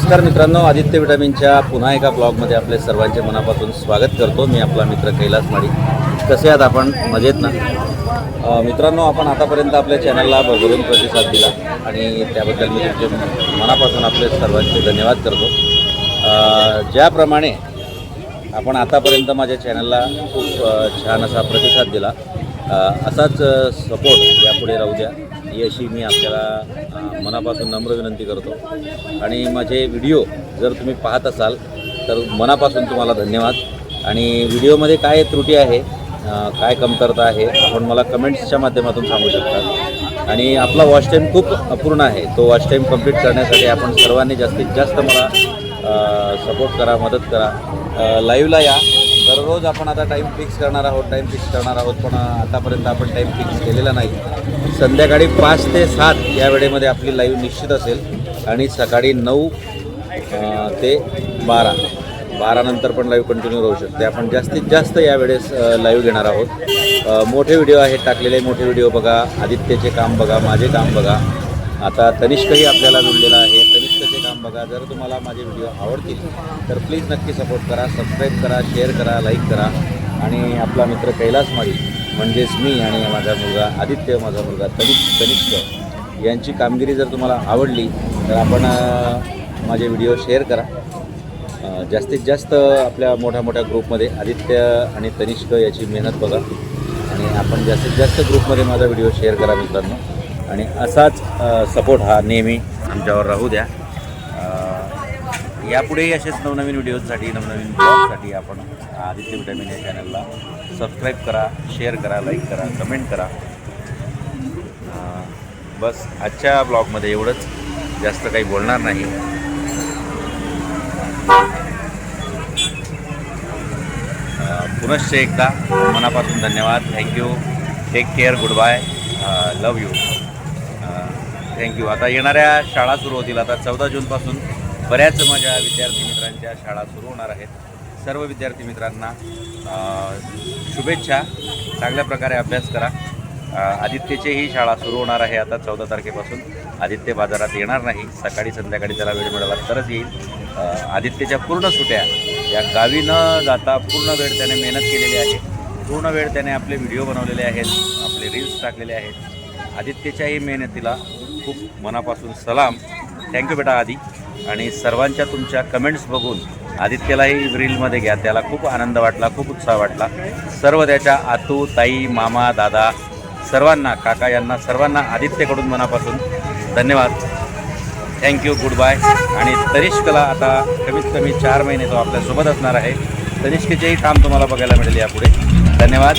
नमस्कार मित्रांनो आदित्य विटामिनच्या पुन्हा एका ब्लॉगमध्ये आपले सर्वांचे मनापासून स्वागत करतो. मी आपला मित्र कैलास माडी कसे आहात आपण? मजेत ना? मित्रांनो आपण आतापर्यंत आपल्या चॅनलला भरभरून प्रतिसाद दिला आणि त्याबद्दल मी तुमचे मनापासून आपले सर्वांचे धन्यवाद करतो. ज्याप्रमाणे आपण आतापर्यंत माझ्या चॅनलला खूप छान असा प्रतिसाद दिला असाच सपोर्ट यापुढे राहू द्या. ही अशी मी आपल्याला मनापासून नम्र विनंती करतो. आणि माझे व्हिडिओ जर तुम्ही पाहत असाल तर मनापासून तुम्हाला धन्यवाद. आणि व्हिडिओमध्ये काय त्रुटी आहे काय कमतरता आहे आपण मला कमेंट्सच्या माध्यमातून सांगू शकता. आणि आपला वॉच टाईम खूप अपूर्ण आहे. तो वॉच टाईम कंप्लीट करण्यासाठी आपण सर्वांनी जास्तीत जास्त मला सपोर्ट करा मदत करा. लाईव्हला या. दररोज आपण आता टाईम फिक्स करणार आहोत टाईम फिक्स करणार आहोत. पण आतापर्यंत आपण टाईम फिक्स केलेला नाही. संध्याकाळी पाच ते सात या वेळेमध्ये आपली लाईव्ह निश्चित असेल. आणि सकाळी नऊ ते बारा. बारानंतर पण लाईव्ह कंटिन्यू राहू शकते. आपण जास्तीत जास्त यावेळेस लाईव्ह घेणार आहोत. मोठे व्हिडिओ आहेत टाकलेले. मोठे व्हिडिओ बघा. आदित्यचे काम बघा. माझे काम बघा. आता तनिष्कही आपल्याला जुळलेला आहे. तनिष्कचे बघा जर तुम्हाला माझे व्हिडिओ आवडतील तर प्लीज नक्की सपोर्ट करा सबस्क्राईब करा शेअर करा लाईक करा. आणि आपला मित्र कैलास माळी म्हणजेच मी आणि माझा मुलगा आदित्य माझा मुलगा तनिष्क तनिष्क यांची कामगिरी जर तुम्हाला आवडली तर आपण माझे व्हिडिओ शेअर करा. जास्तीत जास्त आपल्या मोठ्या मोठ्या ग्रुपमध्ये आदित्य आणि तनिष्क याची मेहनत बघा. आणि आपण जास्तीत जास्त ग्रुपमध्ये माझा व्हिडिओ शेअर करा मित्रांनो. आणि असाच सपोर्ट हा नेहमी आमच्यावर राहू द्या. यापुढेही असेच नवनवीन व्हिडिओजसाठी नवनवीन ब्लॉगसाठी आपण आदित्य विटॅमिन या चॅनलला सबस्क्राईब करा शेअर करा लाईक करा कमेंट करा. बस आजच्या ब्लॉगमध्ये एवढंच. जास्त काही बोलणार नाही. पुनश्च एकदा मनापासून धन्यवाद. Thank you take care good bye love you thank you आता येणाऱ्या शाळा सुरू होतील. आता चौदा जूनपासून बऱ्याच माझ्या विद्यार्थी मित्रांच्या शाळा सुरू होणार आहेत. सर्व विद्यार्थी मित्रांना शुभेच्छा. चांगल्या प्रकारे अभ्यास करा. आदित्यचीही शाळा सुरू होणार आहे आता चौदा तारखेपासून. आदित्य बाजारात येणार नाही. सकाळी संध्याकाळी त्याला वेळ मिळाला तरच येईल. आदित्यच्या पूर्ण सुट्या या गावी न जाता पूर्ण वेळ त्याने मेहनत केलेली आहे. पूर्ण वेळ त्याने आपले व्हिडिओ बनवलेले आहेत आपले रील्स टाकलेले आहेत. आदित्यच्याही मेहनतीला खूप मनापासून सलाम. थँक्यू बेटा आदी. आणि सर्वांच्या तुमच्या कमेंट्स बघून आदित्यलाही रीलमध्ये घ्या. त्याला खूप आनंद वाटला खूप उत्साह वाटला. सर्व त्याच्या आतू ताई मामा दादा सर्वांना काका यांना सर्वांना आदित्यकडून मनापासून धन्यवाद. थँक्यू गुड बाय आणि तनिष्कला आता कमीत कमी चार महिने तो आपल्यासोबत असणार आहे. तनिष्कचेही काम तुम्हाला बघायला मिळेल यापुढे. धन्यवाद.